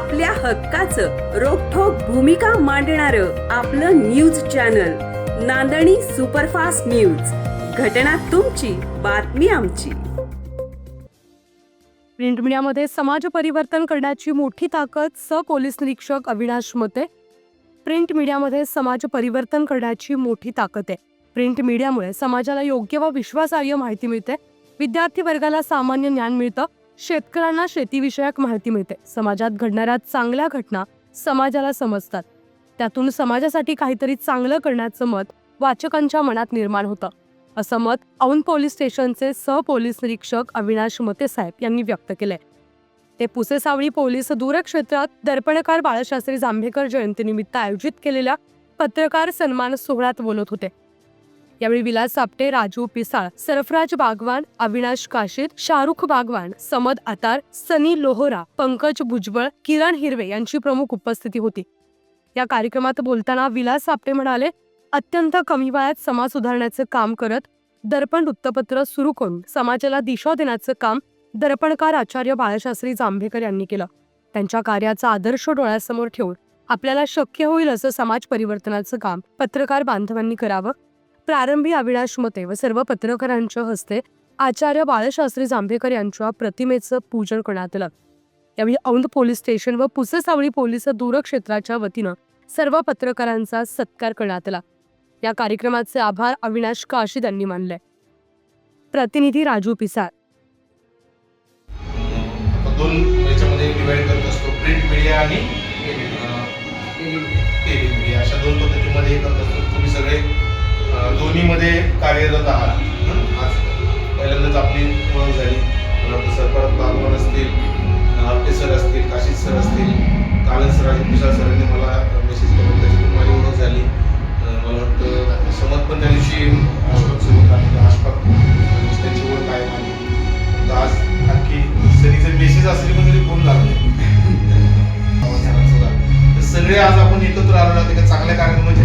आपल्या हक्काचं रोखोक भूमिका मांडणार आपलं news channel Nandani superfast news. घटना तुमची बातमी आमची. प्रिंट मीडियामध्ये समाज परिवर्तन करण्याची मोठी ताकद स पोलीस निरीक्षक अविनाश मते. प्रिंट मीडियामध्ये समाज परिवर्तन करण्याची मोठी ताकद आहे. प्रिंट मीडियामुळे समाजाला योग्य व विश्वासार्ह माहिती मिळते. विद्यार्थी वर्गाला सामान्य ज्ञान मिळतं. शेतकऱ्यांना शेतीविषयक माहिती मिळते. समाजात घडणाऱ्या चांगल्या घटना समाजाला समजतात. त्यातून समाजासाठी काहीतरी चांगलं करण्याचं मत वाचकांच्या मनात निर्माण होतं. असं मत औंध पोलीस स्टेशनचे सहपोलीस निरीक्षक अविनाश मते साहेब यांनी व्यक्त केलंय. ते पुसेसावळी पोलीस दूरक्षेत्रात दर्पणकार बाळशास्त्री जांभेकर जयंतीनिमित्त आयोजित केलेल्या पत्रकार सन्मान सोहळ्यात बोलत होते. यावेळी विलास सापटे राजू पिसाळ सरफराज बागवान अविनाश काशीद शाहरुख बागवान समद अतार सनी लोहोरा पंकज भुजबळ किरण हिरवे यांची प्रमुख उपस्थिती होती. या कार्यक्रमात बोलताना विलास सापटे म्हणाले अत्यंत कमी वयात समाज सुधारण्याचं काम करत दर्पण वृत्तपत्र सुरू करून समाजाला दिशा देण्याचं काम दर्पणकार आचार्य बाळशास्त्री जांभेकर यांनी केलं. त्यांच्या कार्याचा आदर्श डोळ्यासमोर ठेवून आपल्याला शक्य होईल असं समाज परिवर्तनाचं काम पत्रकार बांधवांनी करावं. प्रारंभी अविनाश मते व सर्व पत्रकारांच्या हस्ते आचार्य बाळशास्त्री जांभेकर यांच्या प्रतिमेचं पूजन करण्यात आलं. यावेळी औंध पोलीस स्टेशन व पुसेसावळी पोलीस दूरक्षेत्राच्या वतीनं सर्व पत्रकारांचा सत्कार करण्यात आला. या कार्यक्रमाचे आभार अविनाश काशीद यांनी मानले. प्रतिनिधी राजू पिसाळ. दोन याच्यामध्ये डिवाइड करत असतो. प्रिंट मीडिया आणि टेली मीडिया अशा दोन पद्धतीमध्ये करत असतो. कार्यरत आहात आज पहिल्यांदाच आपली ओळख झाली. मला वाटतं सरपरात बागवान असतील आपटे सर असतील काशीद सर असतील कालन सर आणि विशाल सरांनी मला मेसेज केला. त्याच्यातून माझी ओळख झाली. मला वाटतं समज पण त्या दिवशी आशपाक सोबत आलेले आशपाक त्यांची ओळख आहे माझी. तर आज नक्की सरीचे मेसेज असले पण तरी फोन लागले? सगळे आज आपण एकत्र आलो ना एका चांगल्या कार्यक्रमाच्या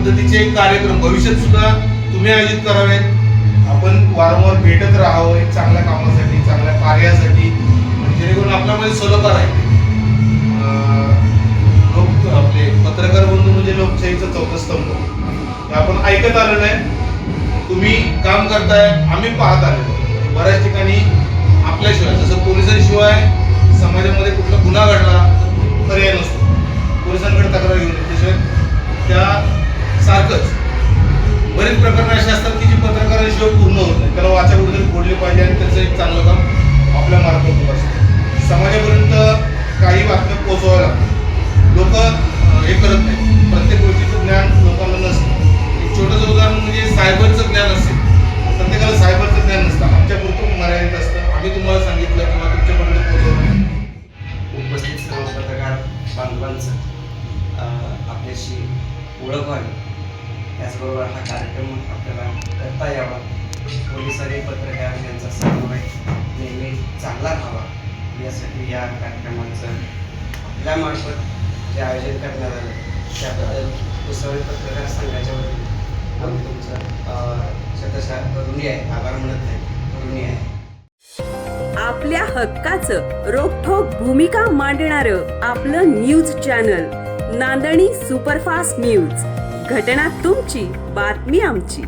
पद्धतीचे कार्यक्रम भविष्यात सुद्धा तुम्ही आयोजित करावेत आपण वारंवार भेटत राहावं एक चांगल्या कामासाठी चांगल्या कार्यासाठी. जेणेकरून आपल्यामध्ये सलोकार आहे लोक आपले पत्रकार बंधू म्हणजे लोकशाहीचा चौथा स्तंभ. आपण ऐकत आलो नाही तुम्ही काम करताय आम्ही पाहत आलेलो बऱ्याच ठिकाणी आपल्याशिवाय जसं पोलिसांशिवाय समाजामध्ये कुठला गुन्हा घडला तर पर्याय नसतो. त्याचं एक चांगलं काम आपल्या मार्फत होत असतं. समाजापर्यंत काही बातम्या पोचवाव्या लागतात. लोक हे करत नाही प्रत्येक गोष्टीचं ज्ञान लोकांना नसतं. एक छोटंसं उदाहरण म्हणजे सायबरचं ज्ञान असेल प्रत्येकाला सायबरचं ज्ञान नसतं. आमच्यापुरतं मर्यादित असतं. आम्ही तुम्हाला सांगितलं किंवा तुमच्यापर्यंत पोचवलं उपस्थित सर्व पत्रकार बांधवांचं आपल्याशी ओळख व्हावी. त्याचबरोबर हा कार्यक्रम आपल्याला करता यावा. पोलिसांनी पत्रकार यांचा समन्वय नेहमी चांगला राहावा. यासाठी या कार्यक्रमाचं आपल्यामार्फत जे आयोजन करण्यात आलं त्याबद्दल पुसवळी पत्रकार संघाच्या वतीने आम्ही तुमचं अं, शतशः ऋणी आहे. आभार म्हणत नाही ऋणी आहे. आपल्या हक्काचं रोखोक भूमिका मांडणार आपलं news channel Nandani superfast news. घटना तुमची बातमी आमची.